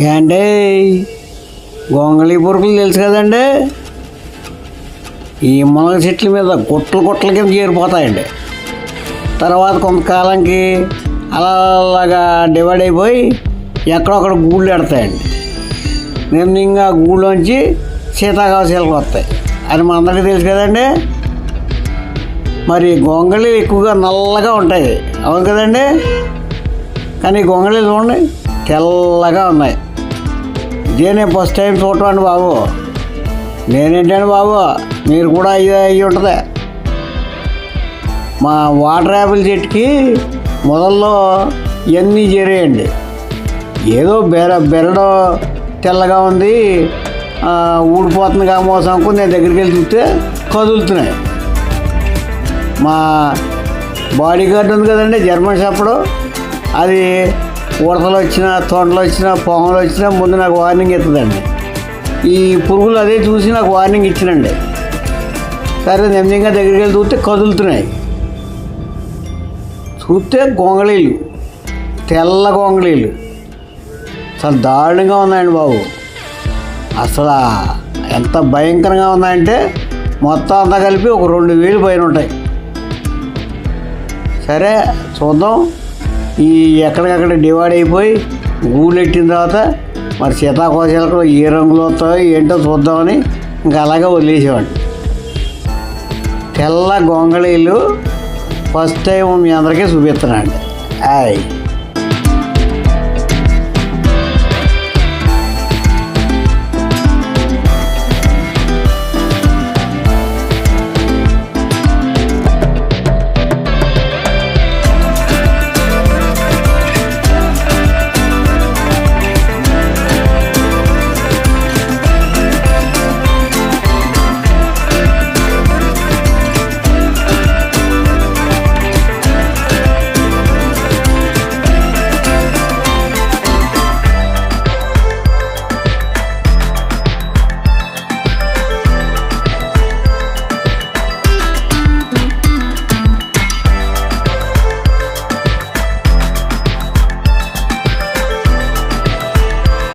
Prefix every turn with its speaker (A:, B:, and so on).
A: ఏంటే గొంగళి పురుగులు తెలుసు కదండి? ఈ మునగ చెట్ల మీద గుట్టలు గుట్టల కింద చేరిపోతాయండి. తర్వాత కొంతకాలంకి అలాగా డివైడ్ అయిపోయి ఎక్కడొక్కడ గూళ్ళు పెడతాయండి నిర్ణయంగా గూళ్ళోంచి సీతాకాశాలకు వస్తాయి. అది మనందరికీ తెలుసు కదండి? మరి గొంగళి ఎక్కువగా నల్లగా ఉంటాయి. అవును కదండి? కానీ గొంగళీలు చూడండి. తెల్లగా ఉన్నాయి. ఇదేనే ఫస్ట్ టైం చూడటం బాబు. నేనేంటండి బాబు? మీరు కూడా ఇదే అయ్యి ఉంటుంది. మా వాటర్ యాపిల్ చెట్టుకి మొదల్లో ఇవన్నీ చేరేయండి. ఏదో బెర బెరడు తెల్లగా ఉంది. ఊడిపోతుంది కామోసం అనుకుని నేను దగ్గరికి వెళ్ళి చూస్తే కదులుతున్నాయి. మా బాడీ గార్డ్ ఉంది కదండి జర్మన్ షాపుడు అది ఉడతలు వచ్చినా తొండలు వచ్చినా పొంగలు వచ్చినా ముందు నాకు వార్నింగ్ ఇస్తుందండి ఈ పురుగులు అదే చూసి నాకు వార్నింగ్ ఇచ్చినండి. సరే నెమ్మదిగా దగ్గరికి వెళ్ళి చూస్తే కదులుతున్నాయి. చూస్తే గొంగళీలు తెల్ల గొంగళీలు. చాలా దారుణంగా ఉన్నాయండి బాబు. అసలు ఎంత భయంకరంగా ఉన్నాయంటే మొత్తం అంతా కలిపి ఒక రెండు వేలు పైన ఉంటాయి. సరే చూద్దాం. ఈ ఎక్కడికక్కడ డివైడ్ అయిపోయి గూళ్ళెట్టిన తర్వాత మరి సీతాకోశాలకు ఏ రంగులో వస్తాయో ఏంటో చూద్దామని ఇంకా అలాగే వదిలేసేవాడిని. తెల్ల గొంగళీలు ఫస్ట్ టైం మీ అందరికీ చూపిస్తున్నాను ఆయ్.